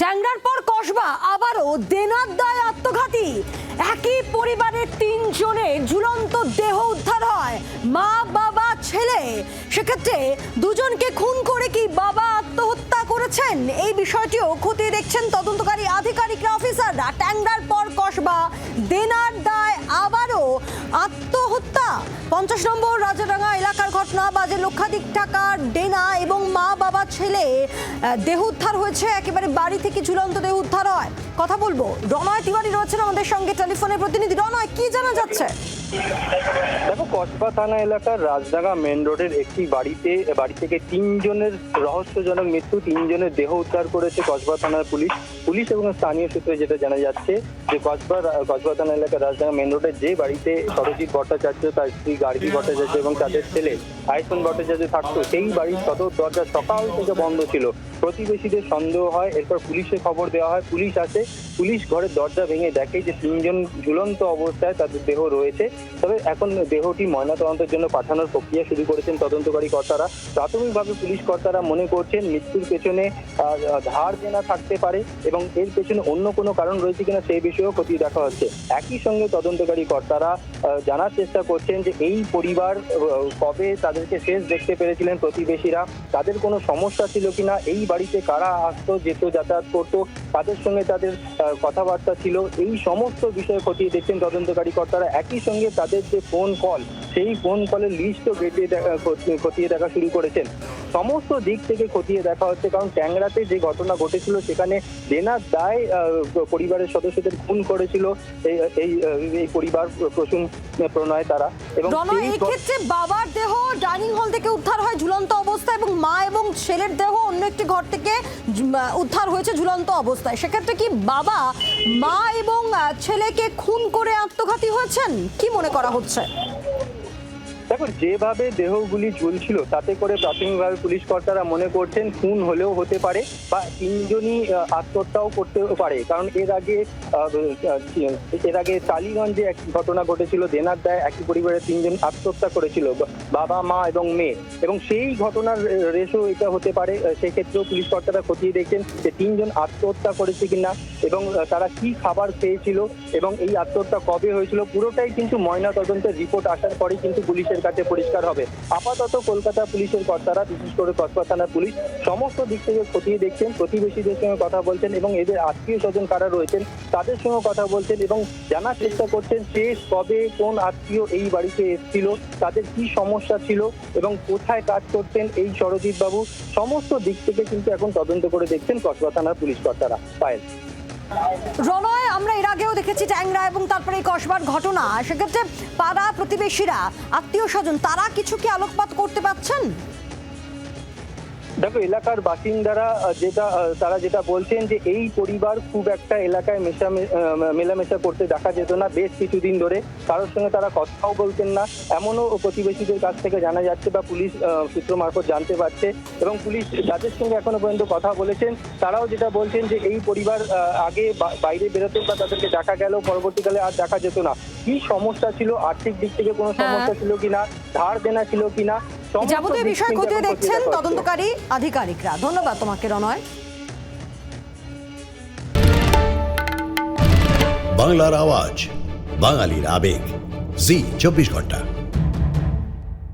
ট্যাংরার পর কসবা, আবারও দেনার দায় আত্মঘাতী। একই পরিবারের তিনজনের ঝুলন্ত দেহ উদ্ধার হয়, মা, বাবা, ছেলে। সেক্ষেত্রে দুজনকে খুন করে কি বাবা আত্মহত্যা করেছেন? এই বিষয়টিও খতিয়ে দেখছেন তদন্তকারী আধিকারিকরা, অফিসাররা। ট্যাংরার পর কসবা, দেনার দায় আবারও আত্মহত্যা? পঞ্চাশ নম্বর রাজাডাঙ্গা এলাকার ঘটনা, বাজে লক্ষাধিক টাকার ডেনা এবং মা, বাবা, ছেলে দেহ উদ্ধার হয়েছে। একেবারে বাড়ি থেকে ঝুলন্ত দেহ উদ্ধার হয়। কথা বলব রনয় তিওয়ারি রয়েছেন আমাদের সঙ্গে টেলিফোনে প্রতিনিধি। রনয় কি জানা যাচ্ছে? দেখো, কসবা থানা এলাকার রাজডাঙ্গা মেন রোডের একটি বাড়িতে, বাড়ি থেকে তিনজনের রহস্যজনক মৃত্যু, তিনজনের দেহ উদ্ধার করেছে কসবা থানার পুলিশ। পুলিশ এবং স্থানীয় সূত্রে যেটা জানা যাচ্ছে যে কসবা কসবা থানা এলাকার রাজডাঙ্গা মেন রোডের যে বাড়িতে সরজিৎ ভট্টাচার্য তার স্ত্রী গার্গী ভট্টাচার্য এবং তাদের ছেলে আয়সন ভট্টাচার্য থাকতো। সেই বাড়ির সদর দরজা সকাল থেকে বন্ধ ছিল। প্রতিবেশীদের সন্দেহ হয়, এরপর পুলিশে খবর দেওয়া হয়। পুলিশ আসে, পুলিশ ঘরের দরজা ভেঙে দেখে যে তিনজন ঝুলন্ত অবস্থায় তাদের দেহ রয়েছে। তবে এখন দেহটি ময়নাতদন্তের জন্য পাঠানোর প্রক্রিয়া শুরু করেছেন তদন্তকারী কর্তারা। প্রাথমিকভাবে পুলিশ কর্তারা মনে করছেন, মৃত্যুর পেছনে ধার দেনা থাকতে পারে এবং এর পেছনে অন্য কোনো কারণ রয়েছে কিনা সেই বিষয়েও খতিয়ে দেখা হচ্ছে। একই সঙ্গে তদন্তকারী কর্তারা জানার চেষ্টা করছেন যে এই পরিবার কবে তাদেরকে শেষ দেখতে পেরেছিলেন প্রতিবেশীরা, তাদের কোনো সমস্যা ছিল কিনা, এই বাড়িতে কারা আসতো, যেত, যাতায়াত করতো, তাদের সঙ্গে তাদের কথাবার্তা ছিল, এই সমস্ত বিষয় খতিয়ে দেখছেন তদন্তকারী কর্তারা। একই সঙ্গে তাদের যে ফোন কল সেই ফোন কলের লিস্টও দেখা খতিয়ে- দেখা শুরু করেছেন। সমস্ত দিক থেকে খতিয়ে দেখা হচ্ছে, কারণ ট্যাংরাতে যে ঘটনা ঘটেছিল, সেখানে দেনার দায় পরিবারের সদস্যদের খুন করেছিল। এই এই পরিবার প্রসূন প্রণয় তারা। এবং রনয় সেই এই ক্ষেত্রে বাবার দেহ ডাইনিং হল থেকে উদ্ধার হয় ঝুলন্ত অবস্থায় এবং মা এবং ছেলের দেহ অন্য একটি ঘর থেকে উদ্ধার হয়েছে ঝুলন্ত অবস্থায়। সেক্ষেত্রে কি বাবা মা এবং ছেলেকে খুন করে আত্মঘাতী হয়েছেন? কি মনে করা হচ্ছে? দেখো, যেভাবে দেহগুলি ঝুলছিল তাতে করে প্রাথমিকভাবে পুলিশ কর্তারা মনে করছেন, খুন হলেও হতে পারে বা তিনজনই আত্মহত্যাও করতে পারে। কারণ এর আগে এর আগে টালিগঞ্জে এক ঘটনা ঘটেছিল, দেনার দায় একই পরিবারের তিনজন আত্মহত্যা করেছিল, বাবা, মা এবং মেয়ে। এবং সেই ঘটনার রেশও এটা হতে পারে সেক্ষেত্রেও পুলিশ কর্তারা খতিয়ে দেখছেন যে তিনজন আত্মহত্যা করেছে কিনা এবং তারা কি খাবার খেয়েছিল এবং এই আত্মহত্যা কবে হয়েছিল, পুরোটাই কিন্তু ময়না তদন্তের রিপোর্ট আসার পরেই কিন্তু পুলিশের কাছে পরিষ্কার হবে। আপাতত কলকাতা পুলিশের কর্তারা, বিশেষ করে কসবা থানার পুলিশ, সমস্ত দিক থেকে খতিয়ে দেখছেন, প্রতিবেশীদের সঙ্গে কথা বলছেন এবং এদের আত্মীয় স্বজন কারা রয়েছেন তাদের সঙ্গে কথা বলছেন এবং জানার চেষ্টা করছেন শেষ কবে কোন আত্মীয় এই বাড়িতে এসেছিল, তাদের কি সমস্যা ছিল এবং কোথায় কাজ করতেন এই সরজিৎ বাবু সমস্ত দিক থেকে কিন্তু এখন তদন্ত করে দেখছেন কসবা থানার পুলিশ কর্তারা। পায়েল। রনয় আমরা এর আগেও দেখেছি ট্যাংরা এবং তারপরে এই কসবার ঘটনা। সেক্ষেত্রে পাড়া প্রতিবেশীরা, আত্মীয় স্বজন, তারা কিছু কি আলোকপাত করতে পারছেন? দেখো এলাকার বাসিন্দারা যেটা তারা যেটা বলছেন যে এই পরিবার খুব একটা এলাকায় মেশা মেলামেশা করতে দেখা যেত না বেশ কিছুদিন ধরে। কারোর সঙ্গে তারা কথাও বলতেন না। এমনও প্রতিবেশীদের কাছ থেকে জানা যাচ্ছে বা পুলিশ সূত্র মারফত জানতে পারছে এবং পুলিশ যাদের সঙ্গে এখনও পর্যন্ত কথা বলেছেন তারাও যেটা বলছেন যে এই পরিবার আগে বাইরে বেরোতেন বা তাদেরকে দেখা গেল পরবর্তীকালে আর দেখা যেত না। কি সমস্যা ছিল? আর্থিক দিক থেকে কোনো হ্যাঁ। সমস্যা ছিল কিনা? ধার দেনা ছিল কিনা? যাবতীয় বিষয় খতিয়ে দেখছেন তদন্তকারী আধিকারিকরা। ধন্যবাদ তোমাকে রনয় বাংলার আওয়াজ বাঙালির আবেগ। জি চব্বিশ ঘণ্টা।